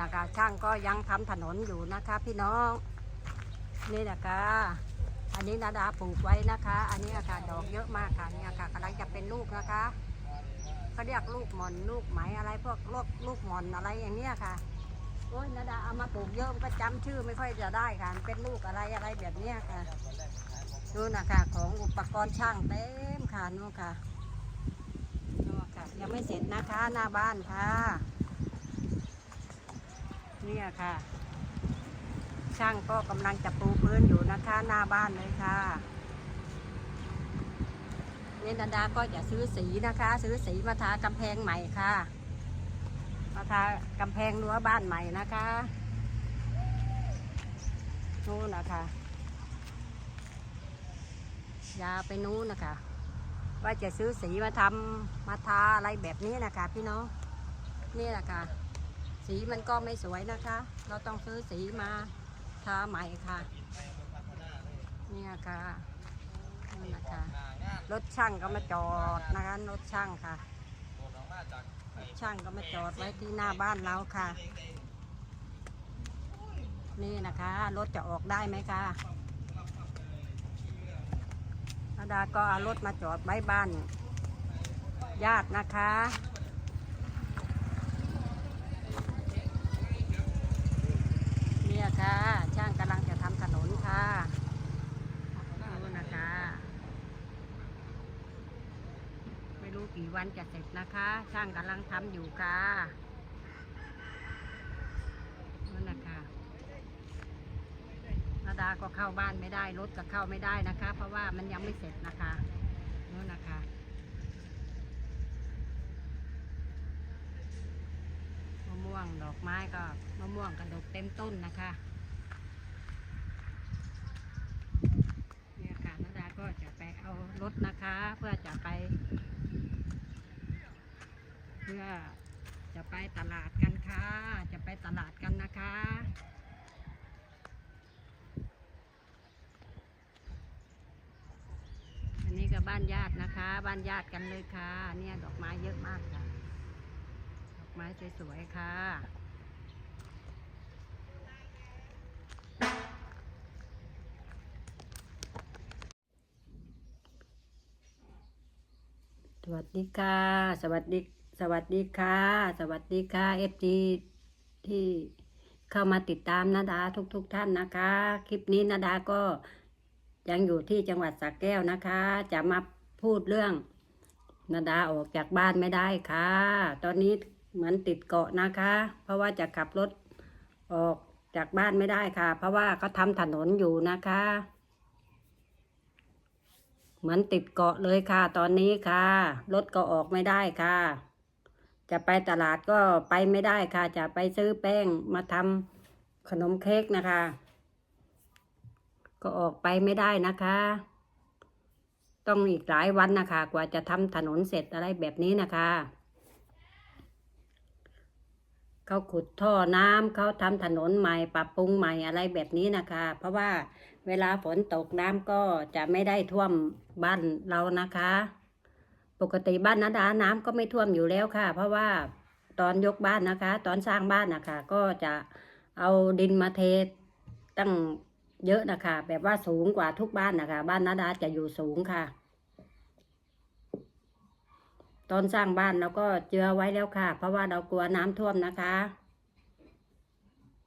นะคะ ช่างก็ยังทำถนนอยู่นะคะ พี่น้องนี่นะคะ อันนี้นาดาปลูกไว้นะคะ อันนี้อาคาศดอกเยอะมากค่ะนี่อาคากำลังจะเป็นลูกนะคะเขาเรียกลูกหมอนลูกไหมอะไรพวกลูกลูกหมอนอะไรอย่างเนี้ยค่ะโอ้ยนาดาเอามาปลูกเยอะก็จำชื่อไม่ค่อยจะได้ค่ะเป็นลูกอะไรอะไรแบบเนี้ยค่ะดูนะคะของอุปกรณ์ช่างเต็มค่ะนู่นค่ะนู่นค่ะ ยังไม่เสร็จนะคะหน้าบ้านค่ะ เนี่ยค่ะ ช่างก็กำลังจะปูพื้นอยู่นะคะ หน้าบ้านเลยค่ะนี่นันดาก็จะซื้อสีนะคะ ซื้อสีมาทากำแพงใหม่ค่ะมาทากำแพงรั้วบ้านใหม่นะคะนู่นนะคะยาไปนู้นนะคะ ว่าจะซื้อสีมาทำมาทาอะไรแบบนี้นะคะ พี่น้องนี่แหละค่ะ สีมันก็ไม่สวยนะคะ เราต้องซื้อสีมาทาใหม่ค่ะเนี่ยค่ะนี่นะคะรถช่างก็มาจอดนะคะรถช่างค่ะรถช่างก็มาจอดไว้ที่หน้าบ้านเราค่ะ นี่นะคะรถจะออกได้ไหมคะอาดาก็เอารถมาจอดไว้บ้านญาตินะคะ เค่ะช่างกำลังจะทำถนนค่ะดูนะคะ ไม่รู้กี่วันจะเสร็จนะคะ ช่างกำลังทำอยู่ค่ะนั่นนะคะนาดาก็เข้าบ้านไม่ได้ รถก็เข้าไม่ได้นะคะ เพราะว่ามันยังไม่เสร็จนะคะนู่นนะคะ มะม่ วงดอกไม้ก็มะม่วงกระดกเต็มต้นนะคะเนี่ยค่ะนาดาก็จะไปเอารถนะคะ เพื่อจะไป เพื่อจะไปตลาดกันค่ะ จะไปตลาดกันนะคะอันนี้ก็บ้านญาตินะคะ บ้านญาติกันเลยค่ะ เนี่ยดอกไม้เยอะมากค่ะดอก ไม้สวยๆค่ะสวัสดีค่ะ สวัสดี สวัสดีค่ะ สวัสดีค่ะเอฟจีที่เข้ามาติดตามนาดาทุกๆทท่านนะคะ คลิปนี้นาดาก็ยังอยู่ที่จังหวัดสระแก้วนะคะ จะมาพูดเรื่องนาดาออกจากบ้านไม่ได้ค่ะ ตอนนี้ เหมือนติดเกาะนะคะ เพราะว่าจะขับรถออกจากบ้านไม่ได้ค่ะ เพราะว่าเขาทำถนนอยู่นะคะ เหมือนติดเกาะเลยค่ะ ตอนนี้ค่ะ รถก็ออกไม่ได้ค่ะ จะไปตลาดก็ไปไม่ได้ค่ะ จะไปซื้อแป้งมาทำขนมเค้กนะคะ ก็ออกไปไม่ได้นะคะ ต้องอีกหลายวันนะคะ กว่าจะทำถนนเสร็จอะไรแบบนี้นะคะ เขาขุดท่อน้ำเขาทำถนนใหม่ปรับปรุงใหม่อะไรแบบนี้นะคะ เพราะว่าเวลาฝนตกน้ำก็จะไม่ได้ท่วมบ้านเรานะคะ ปกติบ้านนาดาน้ำก็ไม่ท่วมอยู่แล้วค่ะ เพราะว่าตอนยกบ้านนะคะ ตอนสร้างบ้านนะคะ ก็จะเอาดินมาเทตั้งเยอะนะคะ แบบว่าสูงกว่าทุกบ้านนะคะ บ้านนาดาจะอยู่สูงค่ะ ตอนสร้างบ้านเราก็เจือไว้แล้วค่ะ เพราะว่าเรากลัวน้ำท่วมนะคะ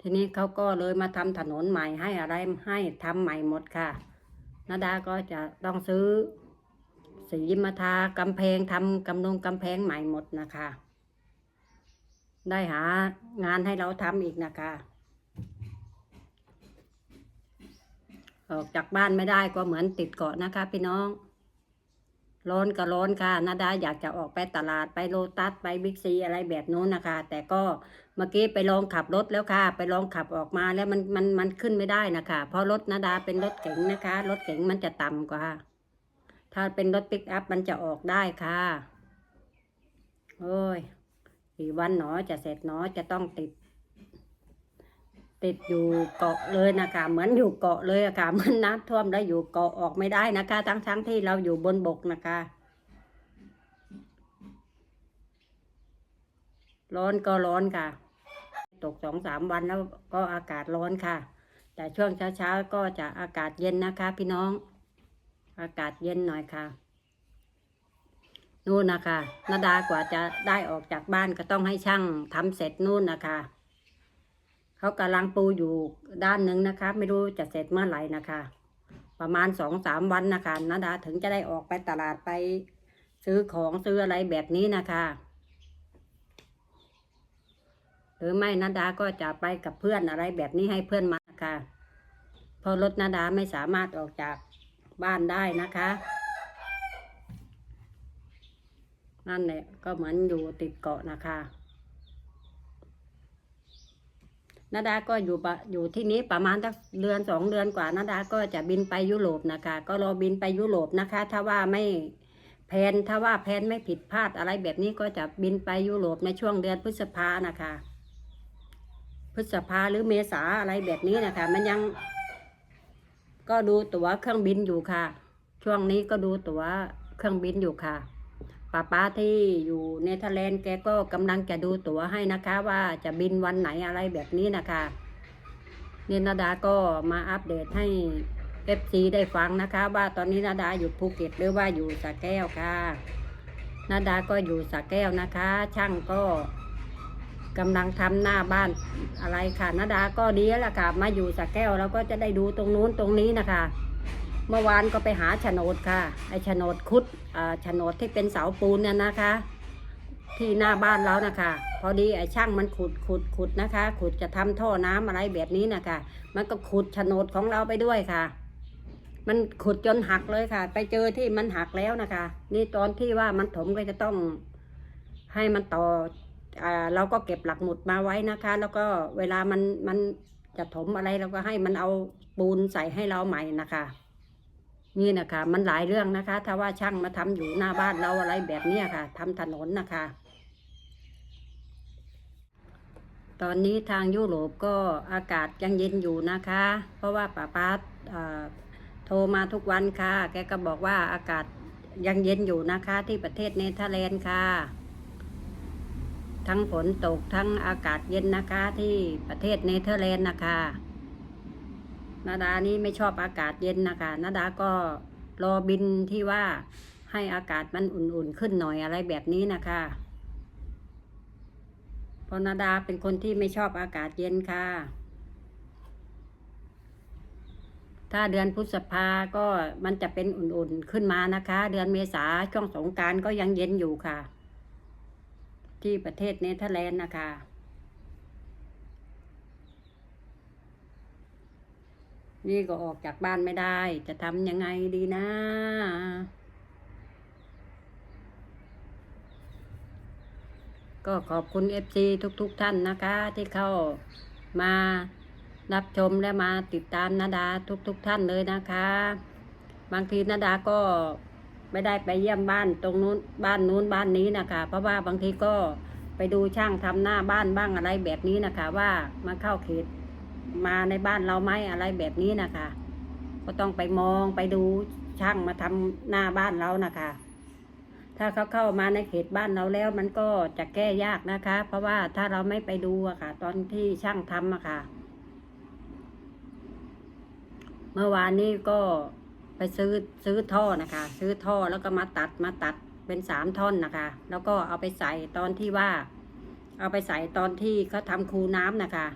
ทีนี้เขาก็เลยมาทำถนนใหม่ให้อะไรให้ทำใหม่หมดค่ะนาดาก็จะต้องซื้อสีมาทากำแพงทำกำนงกำแพงใหม่หมดนะคะ ได้หางานให้เราทำอีกนะคะ ออกจากบ้านไม่ได้ก็เหมือนติดเกาะนะคะพี่น้อง ร้อนก็ร้อนค่ะนาดาอยากจะออกไปตลาดไปโลตัสไปบิ๊กซีอะไรแบบนู้นนะคะ แต่ก็เมื่อกี้ไปลองขับรถแล้วค่ะ ไปลองขับออกมาแล้วมันมันมันขึ้นไม่ได้นะคะ เพราะรถนาดาเป็นรถเก๋งนะคะ รถเก๋งมันจะต่ำกว่า ถ้าเป็นรถปิกอัพมันจะออกได้ค่ะ โอ้ยกี่วันหนอจะเสร็จหนอจะต้องติด ติดอยู่เกาะเลยนะคะเหมือนอยู่เกาะเลยอะค่ะเหมันน้ำท่วมแล้วอยู่เกาะออกไม่ได้นะคะ ทั้งทั้งๆที่เราอยู่บนบกนะคะ ร้อนก็ร้อนค่ะ ตกสองสามวันแล้วก็อากาศร้อนค่ะ แต่ช่วงเช้าๆก็จะอากาศเย็นนะคะ พี่น้อง อากาศเย็นหน่อยค่ะนู่นนะคะนาดากว่าจะได้ออกจากบ้านก็ต้องให้ช่างทำเสร็จนู่นนะคะ เขากำลังปูอยู่ด้านหนึ่งนะคะ ไม่รู้จะเสร็จเมื่อไหร่นะคะ ประมาณสองสามวันนะคะนาดาถึงจะได้ออกไปตลาดไป ซื้อของซื้ออะไรแบบนี้นะคะ หรือไม่นาดาก็จะไปกับเพื่อนอะไรแบบนี้ให้เพื่อนมานะคะเพราะรถนาดาไม่สามารถออกจากบ้านได้นะคะนั่นแหละก็เหมือนอยู่ติดเกาะนะคะ นาดาก็อยู่อยู่ที่นี้ประมาณสักเดือนสองเดือนกว่านาดาก็จะบินไปยุโรปนะคะ ก็รอบินไปยุโรปนะคะ ถ้าว่าไม่แผนถ้าว่าแผนไม่ผิดพลาดอะไรแบบนี้ก็จะบินไปยุโรปในช่วงเดือนพฤษภานะคะ พฤษภาหรือเมษาอะไรแบบนี้นะคะ มันยัง ก็ดูตั๋วเครื่องบินอยู่ค่ะ ช่วงนี้ก็ดูตั๋วเครื่องบินอยู่ค่ะ ป้าป้าที่อยู่เนเธอร์แลนด์แกก็กำลังจะดูตั๋วให้นะคะ ว่าจะบินวันไหนอะไรแบบนี้นะคะเนนาดาก็มาอัปเดตให้เอฟซีได้ฟังนะคะ ว่าตอนนี้นาดาอยู่ภูเก็ตหรือว่าอยู่สระแก้วค่ะ นาดาก็อยู่สระแก้วนะคะ ช่างก็กำลังทำหน้าบ้านอะไรค่ะนาดาก็ดีแล้วล่ะค่ะ มาอยู่สระแก้วเราก็จะได้ดูตรงนู้นตรงนี้นะคะ เมื่อวานก็ไปหาโฉนดค่ะ ไอโฉนดคุดอ่าโฉนดที่เป็นเสาปูนเนี่ยนะคะ ที่หน้าบ้านเรานะคะ พอดีไอช่างมันขุดขุดขุดนะคะ ขุดจะทำท่อน้ำอะไรแบบนี้นะคะ มันก็ขุดโฉนดของเราไปด้วยค่ะ มันขุดจนหักเลยค่ะ ไปเจอที่มันหักแล้วนะคะ นี่ตอนที่ว่ามันถมก็จะต้องให้มันต่ออ่าเราก็เก็บหลักหมุดมาไว้นะคะ แล้วก็เวลามันมันจะถมอะไรเราก็ให้มันเอาปูนใส่ให้เราใหม่นะคะ นี่นะคะ มันหลายเรื่องนะคะ ถ้าว่าช่างมาทำอยู่หน้าบ้านเราอะไรแบบเนี้ค่ะทำถนนนะคะ ตอนนี้ทางยุโรปก็อากาศยังเย็นอยู่นะคะ เพราะว่าป้าป้าโทรมาทุกวันค่ะ แกก็บอกว่าอากาศยังเย็นอยู่นะคะที่ประเทศเนเธอร์แลนด์ค่ะ ทั้งฝนตกทั้งอากาศเย็นนะคะที่ประเทศเนเธอร์แลนด์นะคะ นาดานี่ไม่ชอบอากาศเย็นนะคะนาดาก็รอบินที่ว่าให้อากาศมันอุ่นๆขึ้นหน่อยอะไรแบบนี้นะคะเพราะนาดาเป็นคนที่ไม่ชอบอากาศเย็นค่ะ ถ้าเดือนพฤษภาก็มันจะเป็นอุ่นๆขึ้นมานะคะ เดือนเมษาช่วงสงการก็ยังเย็นอยู่ค่ะ ที่ประเทศเนเธอร์แลนด์นะคะ นี่ก็ออกจากบ้านไม่ได้ จะทำยังไงดีนะ ก็ขอบคุณเอฟซีทุกๆทท่านนะคะ ที่เข้ามารับชมและมาติดตามนาดาทุกๆทท่านเลยนะคะ บางทีนาดาก็ไม่ได้ไปเยี่ยมบ้านตรงนู้นบ้านนู้นบ้านนี้นะคะ เพราะว่าบางทีก็ไปดูช่างทำหน้าบ้านบ้างอะไรแบบนี้นะคะ ว่ามาเข้าเขต มาในบ้านเราไหมอะไรแบบนี้นะคะ ก็ต้องไปมองไปดูช่างมาทำหน้าบ้านเรานะคะ ถ้าเขาเข้ามาในเขตบ้านเราแล้ว มันก็จะแก้ยากนะคะ เพราะว่าถ้าเราไม่ไปดูอะค่ะ ตอนที่ช่างทำอะค่ะ เมื่อวานนี้ก็ไปซื้อซื้อท่อนะคะ ซื้อท่อแล้วก็มาตัดมาตัดเป็นสามท่อนนะคะ แล้วก็เอาไปใส่ตอนที่ว่า เอาไปใส่ตอนที่เขาทำคูน้ำนะคะ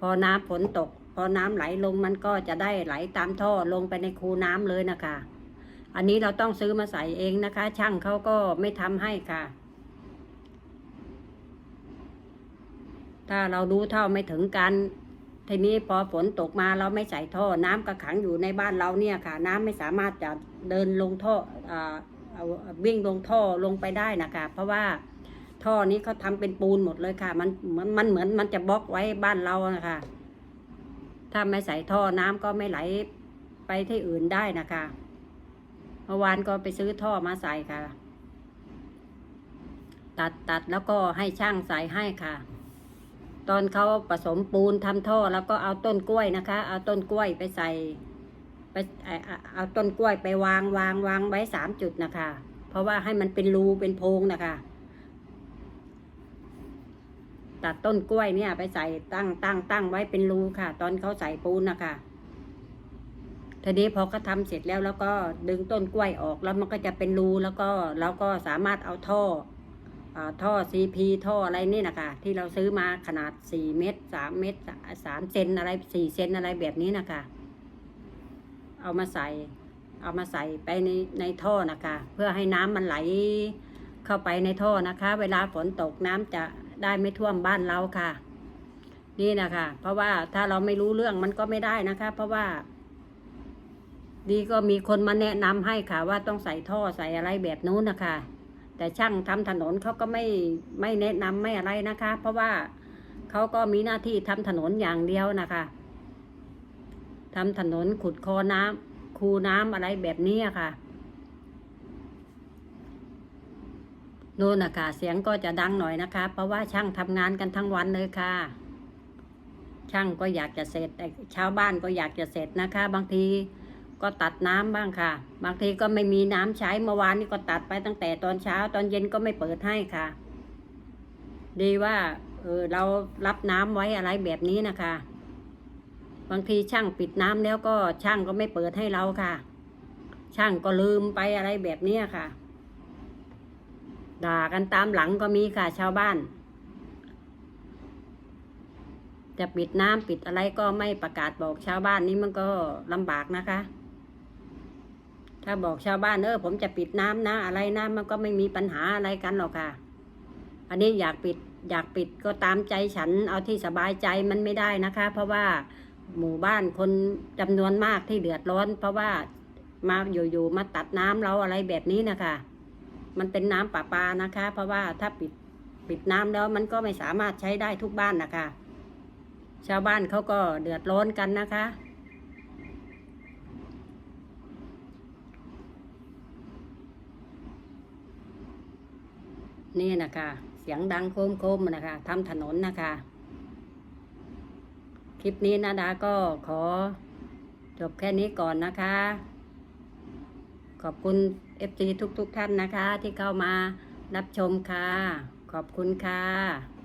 พอน้ำฝนตก พอน้ำไหลลงมันก็จะได้ไหลตามท่อลงไปในคูน้ำเลยนะคะ อันนี้เราต้องซื้อมาใส่เองนะคะ ช่างเขาก็ไม่ทำให้ค่ะ ถ้าเรารู้เท่าไม่ถึงกันทีนี้พอฝนตกมาเราไม่ใส่ท่อ น้ำก็ขังอยู่ในบ้านเราเนี่ยค่ะ น้ำไม่สามารถจะเดินลงท่ออ่าเอาวิ่งลงท่อลงไปได้นะคะ เพราะว่า ท่อนี้เขาทำเป็นปูนหมดเลยค่ะ มันมันมันเหมือนมันจะบล็อกไว้บ้านเรานะคะ ถ้าไม่ใส่ท่อน้ำก็ไม่ไหลไปที่อื่นได้นะคะเมื่อวานก็ไปซื้อท่อมาใส่ค่ะ ตัดตัดแล้วก็ให้ช่างใส่ให้ค่ะ ตอนเขาผสมปูนทำท่อแล้วก็เอาต้นกล้วยนะคะ เอาต้นกล้วยไปใส่ไปเอาเอเอาต้นกล้วยไปวางวางวางไว้สามจุดนะคะ เพราะว่าให้มันเป็นรูเป็นโพรงนะคะ ตัดต้นกล้วยเนี่ย ไปใส่ตั้งตั้งตั้งไว้เป็นรูค่ะ ตอนเขาใส่ปูนนะคะทีนี้พอเขาทำเสร็จแล้วแล้วก็ดึงต้นกล้วยออกแล้วมันก็จะเป็นรูแล้วก็เราก็สามารถเอาท่ออท่อซีพีท่ออะไรนี่นะคะที่เราซื้อมาขนาดสี่เมตรสามเมตรสามเซนอะไรสี่เซนอะไรแบบนี้นะคะเอามาใส่ เอามาใส่ไปในในท่อนะคะ เพื่อให้น้ำมันไหลเข้าไปในท่อนะคะ เวลาฝนตกน้ำจะ ได้ไม่ท่วมบ้านเราค่ะ นี่นะคะเพราะว่าถ้าเราไม่รู้เรื่องมันก็ไม่ได้นะคะ เพราะว่า ดีก็มีคนมาแนะนำให้ค่ะ ว่าต้องใส่ท่อใส่อะไรแบบนู้นนะคะแต่ช่างทำถนนเขาก็ไม่ไม่แนะนำไม่อะไรนะคะ เพราะว่าเขาก็มีหน้าที่ทำถนนอย่างเดียวนะคะทำถนนขุดคอน้ำคูน้ำอะไรแบบนี้ค่ะ โน่นนะคะเสียงก็จะดังหน่อยนะคะ เพราะว่าช่างทำงานกันทั้งวันเลยค่ะ ช่างก็อยากจะเสร็จแต่ชาวบ้านก็อยากจะเสร็จนะคะ บางทีก็ตัดน้ำบ้างค่ะ บางทีก็ไม่มีน้ำใช้เมื่อวานนี้ก็ตัดไปตั้งแต่ตอนเช้า ตอนเย็นก็ไม่เปิดให้ค่ะ ดีว่าเออเรารับน้ำไว้อะไรแบบนี้นะคะ บางทีช่างปิดน้ำแล้วก็ช่างก็ไม่เปิดให้เราค่ะ ช่างก็ลืมไปอะไรแบบนี้ค่ะ ด่ากันตามหลังก็มีค่ะชาวบ้าน จะปิดน้ำปิดอะไรก็ไม่ประกาศบอกชาวบ้านนี้มันก็ลำบากนะคะ ถ้าบอกชาวบ้านเออผมจะปิดน้ำนะอะไรนะมันก็ไม่มีปัญหาอะไรกันหรอกค่ะ อันนี้อยากปิดอยากปิดก็ตามใจฉันเอาที่สบายใจมันไม่ได้นะคะ เพราะว่าหมู่บ้านคนจำนวนมากที่เดือดร้อน เพราะว่ามาอยู่ๆมาตัดน้ำเราอะไรแบบนี้นะคะ มันเป็นน้ำประปานะคะ เพราะว่าถ้าปิดปิดน้ำแล้วมันก็ไม่สามารถใช้ได้ทุกบ้านนะคะ ชาวบ้านเขาก็เดือดร้อนกันนะคะนี่นะคะ เสียงดังโคมโคมนะคะทำถนนนะคะ คลิปนี้นาดาก็ขอ จบแค่นี้ก่อนนะคะ ขอบคุณ เอฟซีทุกๆทท่านนะคะที่เข้ามารับชมค่ะ ขอบคุณค่ะ